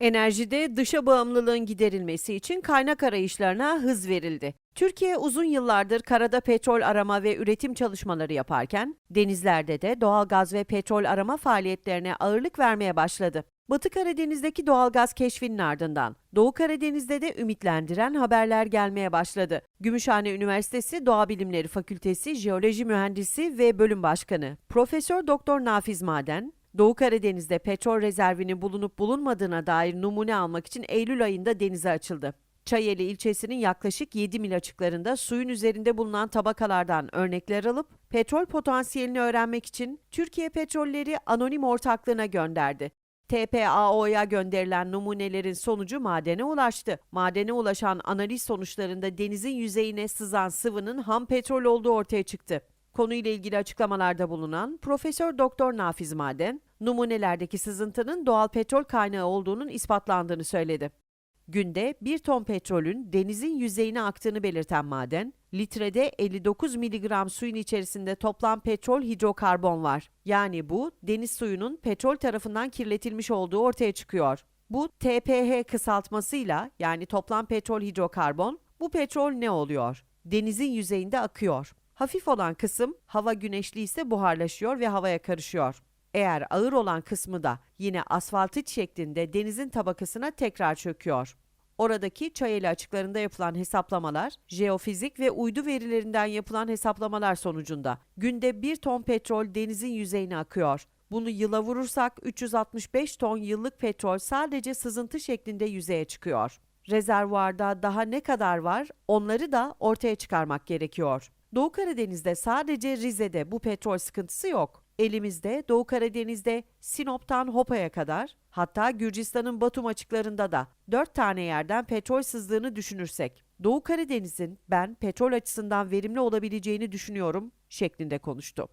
Enerjide dışa bağımlılığın giderilmesi için kaynak arayışlarına hız verildi. Türkiye uzun yıllardır karada petrol arama ve üretim çalışmaları yaparken, denizlerde de doğal gaz ve petrol arama faaliyetlerine ağırlık vermeye başladı. Batı Karadeniz'deki doğal gaz keşfinin ardından Doğu Karadeniz'de de ümitlendiren haberler gelmeye başladı. Gümüşhane Üniversitesi Doğa Bilimleri Fakültesi Jeoloji Mühendisi ve Bölüm Başkanı Profesör Doktor Nafiz Maden, Doğu Karadeniz'de petrol rezervinin bulunup bulunmadığına dair numune almak için Eylül ayında denize açıldı. Çayeli ilçesinin yaklaşık 7 mil açıklarında suyun üzerinde bulunan tabakalardan örnekler alıp petrol potansiyelini öğrenmek için Türkiye Petrolleri Anonim Ortaklığı'na gönderdi. TPAO'ya gönderilen numunelerin sonucu madene ulaştı. Madene ulaşan analiz sonuçlarında denizin yüzeyine sızan sıvının ham petrol olduğu ortaya çıktı. Konuyla ilgili açıklamalarda bulunan Profesör Doktor Nafiz Maden, numunelerdeki sızıntının doğal petrol kaynağı olduğunun ispatlandığını söyledi. Günde 1 ton petrolün denizin yüzeyine aktığını belirten maden, litrede 59 miligram suyun içerisinde toplam petrol hidrokarbon var. Yani bu deniz suyunun petrol tarafından kirletilmiş olduğu ortaya çıkıyor. Bu TPH kısaltmasıyla yani toplam petrol hidrokarbon bu petrol ne oluyor? Denizin yüzeyinde akıyor. Hafif olan kısım hava güneşli ise buharlaşıyor ve havaya karışıyor. Eğer ağır olan kısmı da yine asfaltit şeklinde denizin tabakasına tekrar çöküyor. Oradaki Çayeli açıklarında yapılan hesaplamalar, jeofizik ve uydu verilerinden yapılan hesaplamalar sonucunda günde 1 ton petrol denizin yüzeyine akıyor. Bunu yıla vurursak 365 ton yıllık petrol sadece sızıntı şeklinde yüzeye çıkıyor. Rezervuarda daha ne kadar var onları da ortaya çıkarmak gerekiyor. Doğu Karadeniz'de sadece Rize'de bu petrol sıkıntısı yok. Elimizde Doğu Karadeniz'de Sinop'tan Hopa'ya kadar hatta Gürcistan'ın Batum açıklarında da 4 tane yerden petrol sızdığını düşünürsek Doğu Karadeniz'in ben petrol açısından verimli olabileceğini düşünüyorum şeklinde konuştu.